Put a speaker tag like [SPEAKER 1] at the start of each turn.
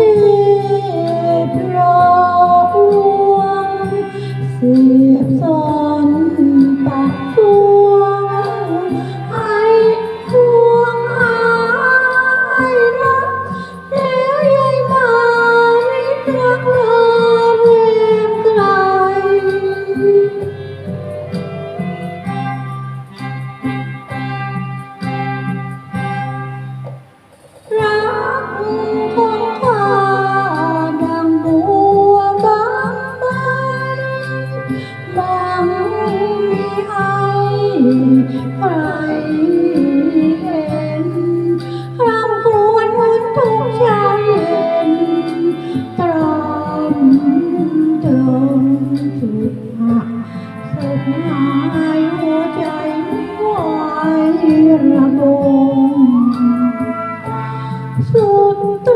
[SPEAKER 1] ชีพรอวงเสียบสอนปักพวงให้พวงหายรักแล้วยายมาริดรักลาเรียงไกล รักของ สุดหักสุดหายหัวใจไม่ไหวระบมสุด